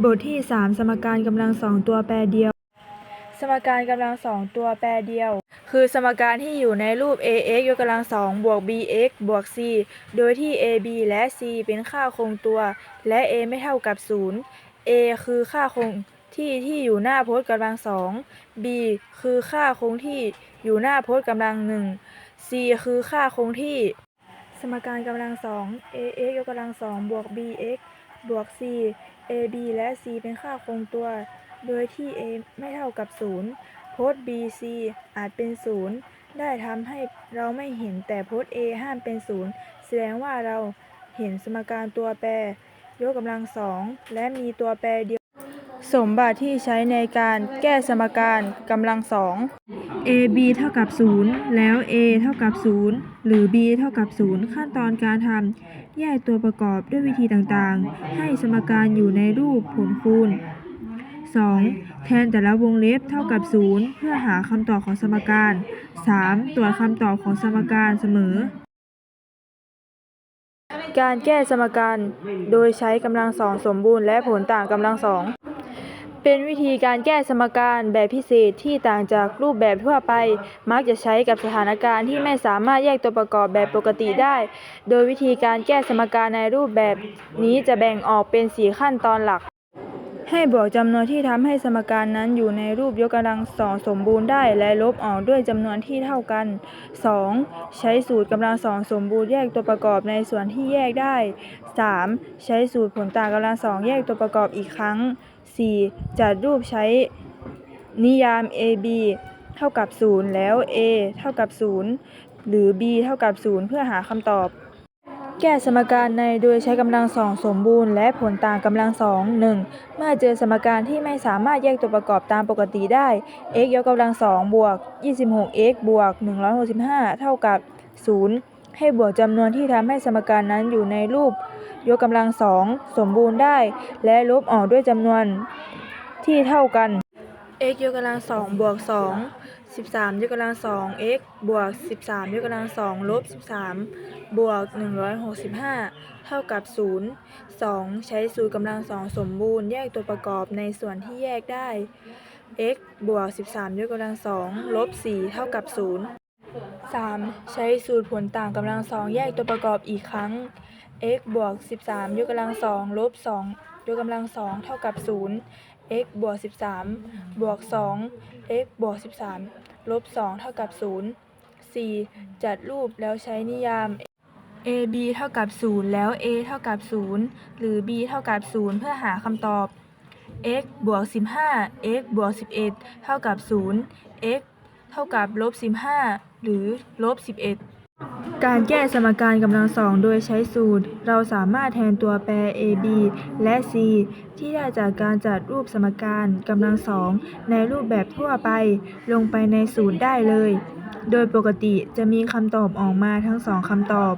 บทที่ 3 สมการกำลังสองตัวแปรเดียว สมการกำลังสองตัวแปรเดียว คือสมการที่อยู่ในรูป ax ยกกำลังสองบวก bx บวก c โดยที่ ab และ c เป็นค่าคงตัว และ a ไม่เท่ากับ 0 a คือค่าคงที่ที่อยู่หน้าพจน์กำลังสอง b คือค่าคงที่อยู่หน้าพจน์กำลังหนึ่ง c คือค่าคงที่ สมการกำลังสอง ax ยกกำลังสองบวก bx บวก c ab และ c เป็นค่าคงตัว โดยที่ a ไม่เท่ากับ0พจน์ bc อาจเป็น 0 ได้ทำให้เราไม่เห็นแต่พจน์ a ห้ามเป็น 0 แสดงว่าเราเห็นสมการตัวแปร ยกกำลังสองและมีตัวแปรเดียว สมบัติที่ใช้ในการแก้สมการกำลังสอง ab เท่ากับ 0 แล้ว a เท่ากับ 0 หรือ b เท่ากับ 0 ขั้นตอนการทำแยกตัวประกอบด้วยวิธีต่างๆ ให้สมการอยู่ในรูปผลคูณ 2. แทนแต่ละวงเล็บเท่ากับ 0 เพื่อหาคำตอบของสมการ 3. ตรวจคำตอบของสมการเสมอ การแก้สมการโดยใช้กำลังสองสมบูรณ์และผลต่างกำลังสอง เป็นวิธีการแก้สมการแบบพิเศษที่ต่างจากรูปแบบทั่วไป มักจะใช้กับสถานการณ์ที่ไม่สามารถแยกตัวประกอบแบบปกติได้ โดยวิธีการแก้สมการในรูปแบบนี้จะแบ่งออกเป็น 4 ขั้นตอนหลัก ให้บวกจำนวนที่ทำให้สมการนั้นอยู่ในรูปยกกำลังสองสมบูรณ์ได้ และลบออกด้วยจำนวนที่เท่ากัน 2. ใช้สูตรกำลังสองสมบูรณ์แยกตัวประกอบในส่วนที่แยกได้ 3. ใช้สูตรผลต่างกำลังสองแยกตัวประกอบอีกครั้ง 4. จัดรูปใช้นิยาม AB เท่ากับ 0 แล้ว A เท่ากับ 0 หรือ B เท่ากับ 0 เพื่อหาคำตอบ แก้สมการในโดยใช้กำลังสองสมบูรณ์และผลต่างกำลังสองหนึ่งเมื่อเจอสมการที่ไม่สามารถแยกตัวประกอบตามปกติได้ x ยกกำลังสองบวก 26x บวก 165 เท่ากับ 0 ให้บวกจำนวนที่ทำให้สมการนั้นอยู่ในรูป ยกกำลังสองสมบูรณ์ได้ และลบออกด้วยจำนวนที่เท่ากัน x ยกกำลังสองบวกสองสิบสามยกกำลังสอง x บวกสิบสามยกกำลังสองลบสิบสามบวกหนึ่งร้อยหกสิบห้าเท่ากับศูนย์สองใช้สูตรกำลังสองสมบูรณ์แยกตัวประกอบในส่วนที่แยกได้ x บวกสิบสามยกกำลังสองลบสี่เท่ากับศูนย์ สามใช้สูตรผลต่างกำลังสองแยกตัวประกอบอีกครั้ง x บวกสิบสามยกกำลังสองลบสองยกกำลังสองเท่ากับศูนย์ x บวก 13 บวก 2 x บวก 13 ลบ 2 เท่ากับ 0 4. จัดรูปแล้วใช้นิยาม a b เท่ากับ 0 แล้ว a เท่ากับ 0 หรือ b เท่ากับ 0 เพื่อหาคำตอบ x บวก 15 x บวก 11 เท่ากับ 0 x เท่ากับลบ15 หรือลบ11 การแก้สมการกำลังสองโดยใช้สูตร เราสามารถแทนตัวแปร a b และ c ที่ได้จากการจัดรูปสมการกำลังสองในรูปแบบทั่วไป ลงไปในสูตรได้เลย โดยปกติจะมีคำตอบออกมาทั้งสองคำตอบ